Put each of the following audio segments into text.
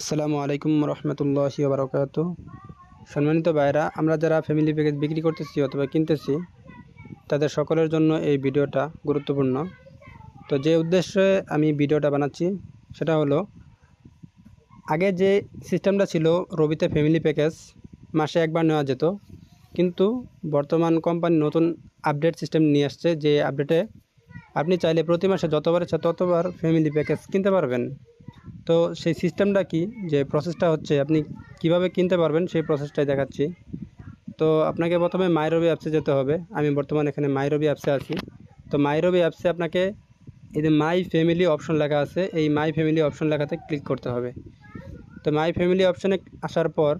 আসসালামু আলাইকুম রহমতুল্লাহি বারকাত সম্মানিত ভাইরা আমরা যারা ফ্যামিলি প্যাকেজ বিক্রি করতেছি অথবা কিনতেছি, তাদের সকলের জন্য এই ভিডিওটা গুরুত্বপূর্ণ। তো যে উদ্দেশ্যে আমি ভিডিওটা বানাচ্ছি, সেটা হলো, আগে যে সিস্টেমটা ছিল রবিতে ফ্যামিলি প্যাকেজ মাসে একবার নেওয়া যেত, কিন্তু বর্তমান কোম্পানি নতুন আপডেট সিস্টেম নিয়ে আসছে যে আপডেটে আপনি চাইলে প্রতি মাসে যতবার ইচ্ছা ততবার ফ্যামিলি প্যাকেজ কিনতে পারবেন। তো সেই সিস্টেমটা কি? যে প্রসেসটা হচ্ছে, আপনি কীভাবে কিনতে পারবেন সেই প্রসেসটাই দেখাচ্ছি। তো আপনাকে প্রথমে মাইরবি অ্যাপসে যেতে হবে। আমি বর্তমানে এখানে মাইরবি অ্যাপসে আছি। তো মাইরবি অ্যাপসে আপনাকে এই যে মাই ফ্যামিলি অপশন লেখা আছে, এই মাই ফ্যামিলি অপশন লেখাতে ক্লিক করতে হবে। তো মাই ফ্যামিলি অপশনে আসার পর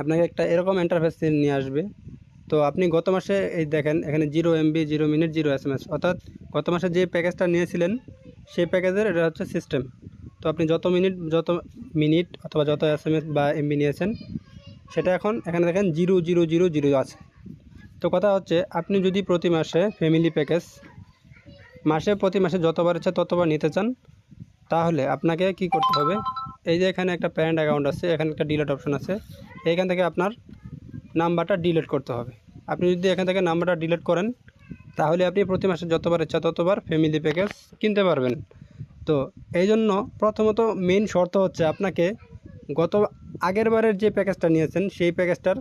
আপনাকে একটা এরকম ইন্টারফেস নিয়ে আসবে। তো আপনি গত মাসে এই দেখেন, এখানে zero MB zero minute zero S অর্থাৎ গত মাসে যে প্যাকেজটা নিয়েছিলেন, সেই প্যাকেজের এটা হচ্ছে সিস্টেম তো আপনি যত মিনিট যত মিনিট অথবা যত এস এম এস বা এমবি নিয়েছেন, সেটা এখন এখানে দেখেন জিরো জিরো জিরো জিরো আছে। তো কথা হচ্ছে, আপনি যদি প্রতি মাসে ফ্যামিলি প্যাকেজ মাসে প্রতি মাসে যতবার ইচ্ছা ততবার নিতে চান, তাহলে আপনাকে কি করতে হবে? এই যে এখানে একটা প্যারেন্ট অ্যাকাউন্ট আছে, এখানে একটা ডিলেট অপশন আছে, এইখান থেকে আপনার নাম্বারটা ডিলিট করতে হবে। আপনি যদি এখান থেকে নাম্বারটা ডিলিট করেন, তাহলে আপনি প্রতি মাসে যতবার ইচ্ছা ততবার ফ্যামিলি প্যাকেজ কিনতে পারবেন। তো এই জন্য প্রথমত মেন শর্ত হচ্ছে আপনাকে গত আগের বারের যে প্যাকেজটা নিয়েছেন, সেই প্যাকেজটার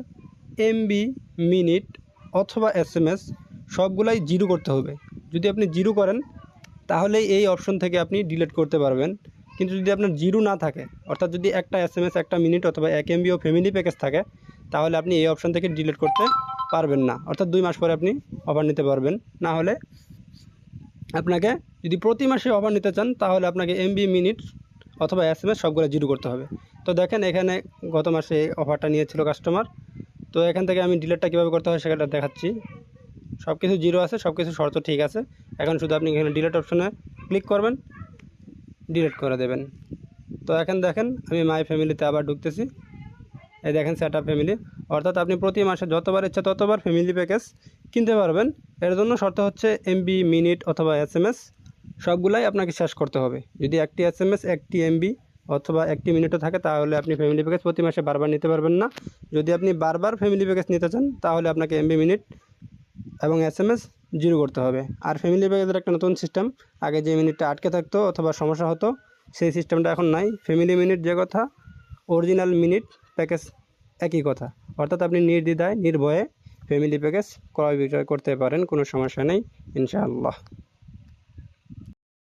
এমবি মিনিট অথবা এস এম এস সবগুলাই জিরো করতে হবে। যদি আপনি জিরো করেন তাহলে এই অপশন থেকে আপনি ডিলিট করতে পারবেন। কিন্তু যদি আপনার জিরো না থাকে, অর্থাৎ যদি একটা এস এম এস একটা মিনিট অথবা এক এমবি ও ফ্যামিলি প্যাকেজ থাকে, তাহলে আপনি এই অপশন থেকে ডিলিট করতে পারবেন না। অর্থাৎ দুই মাস পরে আপনি অফার নিতে পারবেন। না হলে আপনাকে যদি প্রতি মাসে অফার নিতে চান, তাহলে আপনাকে এমবি মিনিট অথবা এস এম এস সবগুলো জিরো করতে হবে। তো দেখেন এখানে গত মাসে অফারটা নিয়েছিল কাস্টমার তো এখান থেকে আমি ডিলেটটা কীভাবে করতে হয় সেটা দেখাচ্ছি। সব কিছু জিরো আছে সব কিছু শর্ত ঠিক আছে। এখন শুধু আপনি এখানে ডিলেট অপশনে ক্লিক করবেন ডিলিট করে দেবেন। তো এখন দেখেন, আমি মাই ফ্যামিলিতে আবার ঢুকতেছি। এই দেখেন সেট ফ্যামিলি অর্থাৎ আপনি প্রতি মাসে যতবার ইচ্ছা ততবার ফ্যামিলি প্যাকেজ কিনতে পারবেন। এর জন্য শর্ত হচ্ছে এমবি মিনিট অথবা এস এম এস সবগুলাই আপনাকে শেষ করতে হবে। যদি একটি এস এম এস একটি এমবি অথবা একটি মিনিটও থাকে, তাহলে আপনি ফ্যামিলি প্যাকেজ প্রতি মাসে বারবার নিতে পারবেন না। যদি আপনি বারবার ফ্যামিলি প্যাকেজ নিতে চান, তাহলে আপনাকে এমবি মিনিট এবং এস এম এস জিরো করতে হবে। আর ফ্যামিলি প্যাকেজের একটা নতুন সিস্টেম আগে যে মিনিটটা আটকে থাকতো অথবা সমস্যা হতো, সেই সিস্টেমটা এখন নাই। ফ্যামিলি মিনিট যে কথা অরিজিনাল মিনিট প্যাকেজ একই কথা। অর্থাৎ আপনি নির্দ্বিধায়, নির্ভয়ে ফ্যামিলি প্যাকেজ ক্রয় বিক্রয় করতে পারেন, কোনো সমস্যা নেই, ইনশাআল্লাহ।